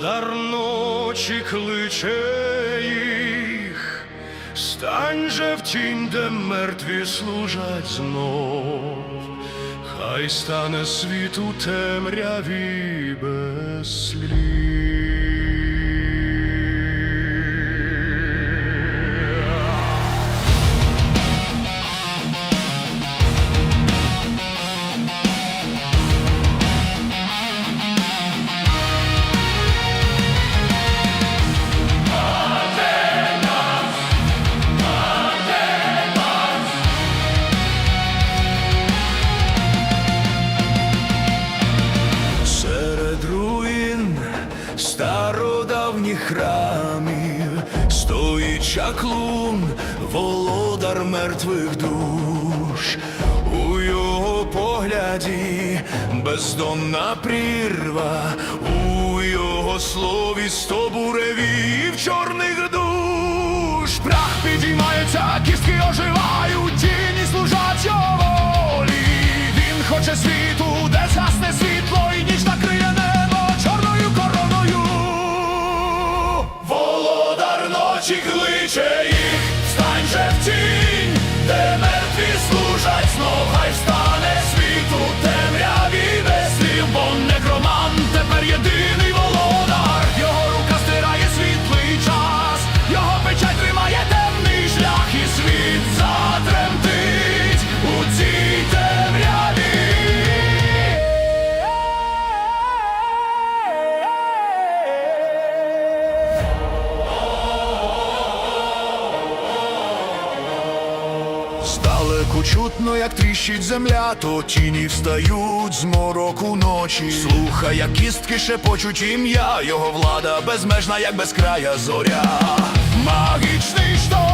Володар ночі кличе їх, стань же в тінь, де мертві служать знов, хай стане світ у темряві без слів. Стародавніх храмів стоїть чаклун, володар мертвих душ. У його погляді бездонна прірва, у його слові сто буревів чорних душ. Прах підіймається, кістки оживають, тіні служать його волі. Він хоче світу, кличе їх, стань же в Здалеку чутно, як тріщить земля, то тіні встають з мороку ночі. Слухай, як кістки шепочуть ім'я, його влада безмежна, як безкрая зоря. Магічний шторм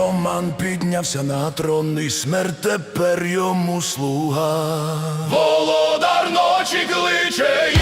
Бо некроман піднявся на трон, і смерть тепер йому слуга. Володар ночі кличе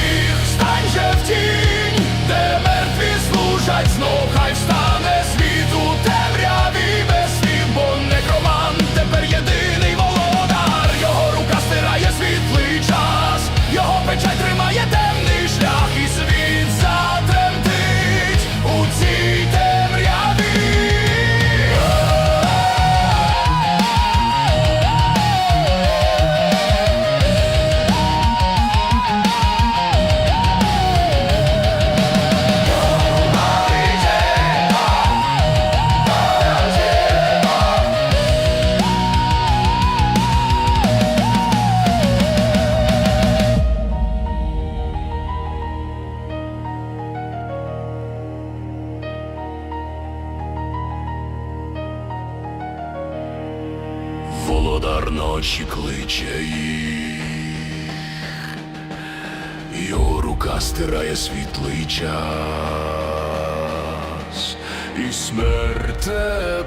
Володар ночі кличе їх, його рука стирає світлий час, і смерть тепер